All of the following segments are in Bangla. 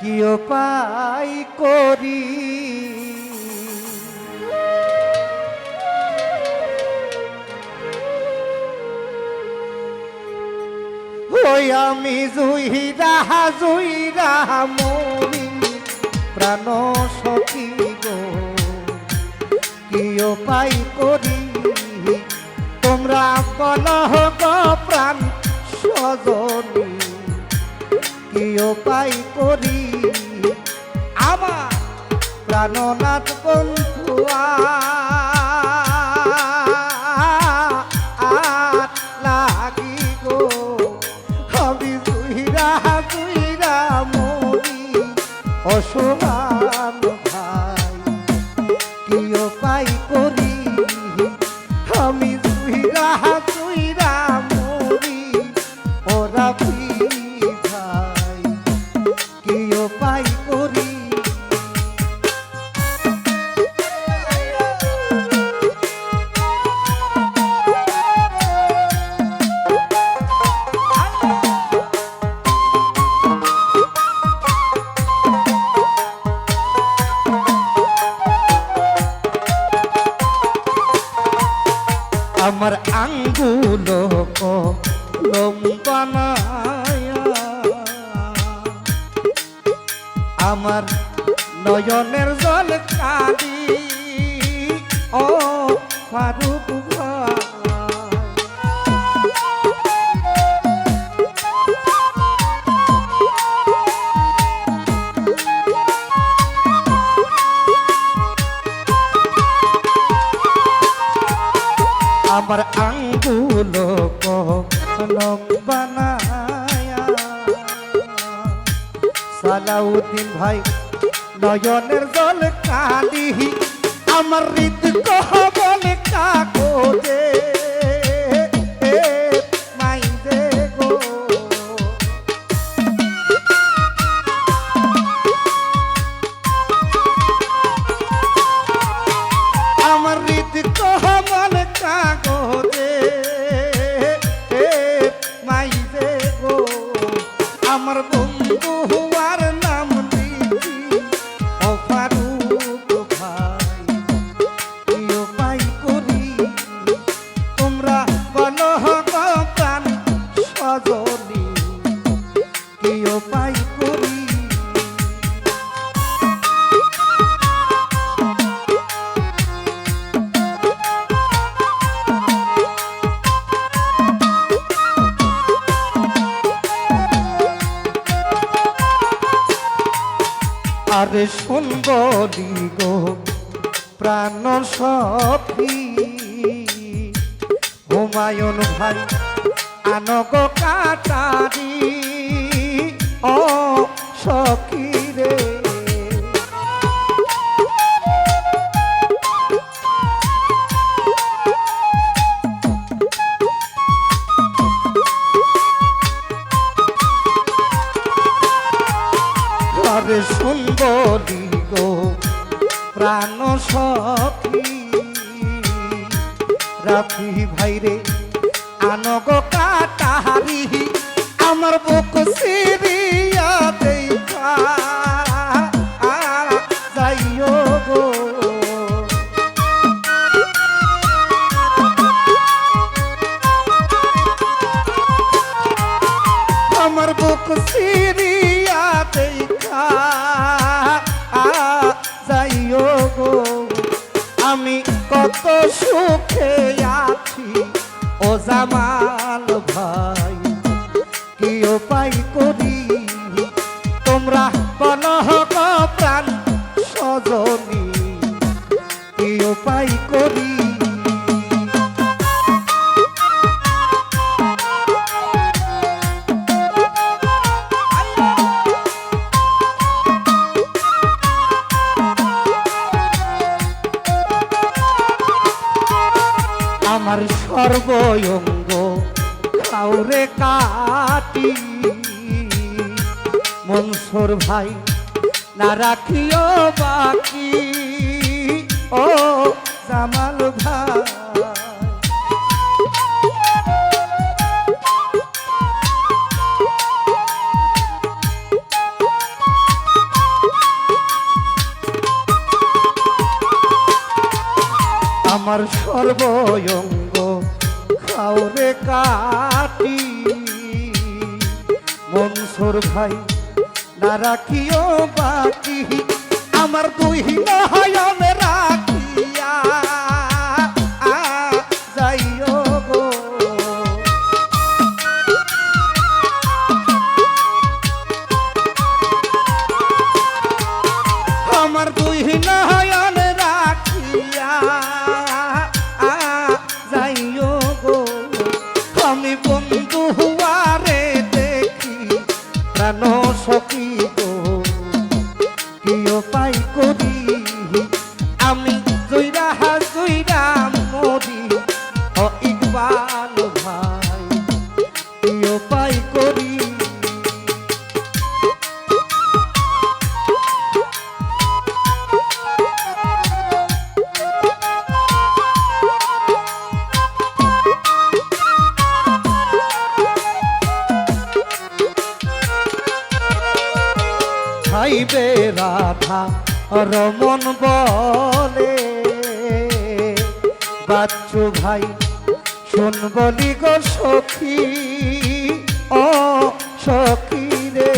কি উপায় করি। ওই আমি জুইরা জুইরা মরি প্রাণ সখী গো। কি উপায় করি, তোমরা গো প্রাণ সজনী। কি পাই করি। আমার প্রাণনাথ বন্ধুয়া অসমান লম্বানায়া আমার নয়নের জল কালি ও ফারুক আমার কলম বানায়া। সালাউদ্দিন ভাই নয়নের জল কালি আমার হৃদ কহবল কাকো মাই আরে সুন্দরী গো প্রাণ সফি হুমায়ুন ভাই আনগ কাটারি। ও সখী রে। আরে সুন্দরী গো প্রাণ সখী ভাইরে আনগ কাটারি আমার বুক সিরিয়া দেখা জামাল ভাই কি উপায় আমার সর্বঙ্গ কাউরে কাটি। মনসুর ভাই না রাখিও বাকি। ও জামাল ভাই। সর্বয়ঙ্গ খাওরে কাটি মনসুর ভাই না রাখিও বাকি আমার দুই নয়ন রাখিয়া রাধা রমন বলে। বাচ্চু ভাই, শুন বলি গো সখী, ও সখী রে।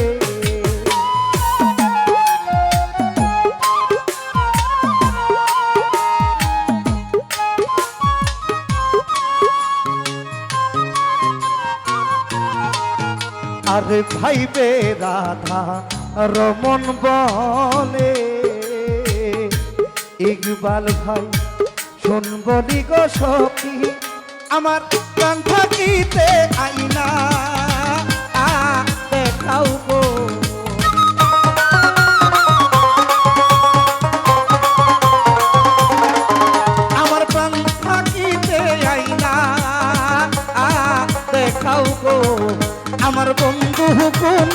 আরে ভাইবে রাধা রমন বলে, ইকবাল ভাই শুন বলি গো সখী, আমার প্রাণ থাকিতে আইনা দেখাও গো। আমার আইনা দেখাও গো। আমার বন্ধু কোন